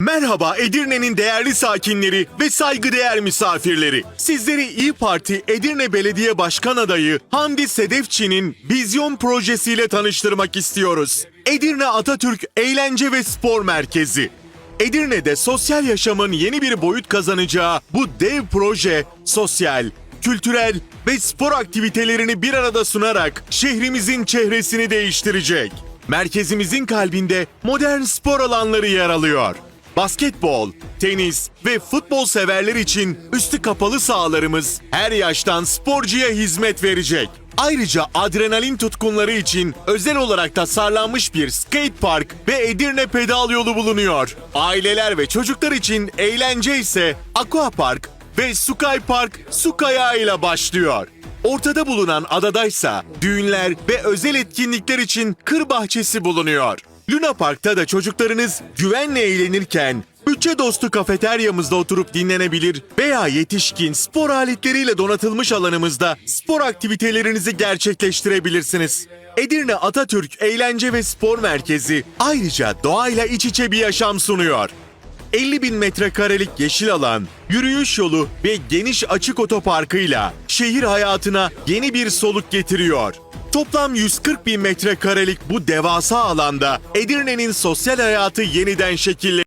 Merhaba Edirne'nin değerli sakinleri ve saygıdeğer misafirleri. Sizleri İyi Parti Edirne Belediye Başkan Adayı Hamdi Sedefçi'nin vizyon projesiyle tanıştırmak istiyoruz. Edirne Atatürk Eğlence ve Spor Merkezi. Edirne'de sosyal yaşamın yeni bir boyut kazanacağı bu dev proje sosyal, kültürel ve spor aktivitelerini bir arada sunarak şehrimizin çehresini değiştirecek. Merkezimizin kalbinde modern spor alanları yer alıyor. Basketbol, tenis ve futbol severler için üstü kapalı sahalarımız her yaştan sporcuya hizmet verecek. Ayrıca adrenalin tutkunları için özel olarak tasarlanmış bir skate park ve Edirne pedal yolu bulunuyor. Aileler ve çocuklar için eğlence ise aqua park ve Sky Park su kayağı ile başlıyor. Ortada bulunan adadaysa düğünler ve özel etkinlikler için kır bahçesi bulunuyor. Luna Park'ta da çocuklarınız güvenle eğlenirken bütçe dostu kafeteryamızda oturup dinlenebilir veya yetişkin spor aletleriyle donatılmış alanımızda spor aktivitelerinizi gerçekleştirebilirsiniz. Edirne Atatürk Eğlence ve Spor Merkezi ayrıca doğayla iç içe bir yaşam sunuyor. 50 bin metrekarelik yeşil alan, yürüyüş yolu ve geniş açık otoparkıyla şehir hayatına yeni bir soluk getiriyor. Toplam 140 bin metrekarelik bu devasa alanda Edirne'nin sosyal hayatı yeniden şekilleniyor.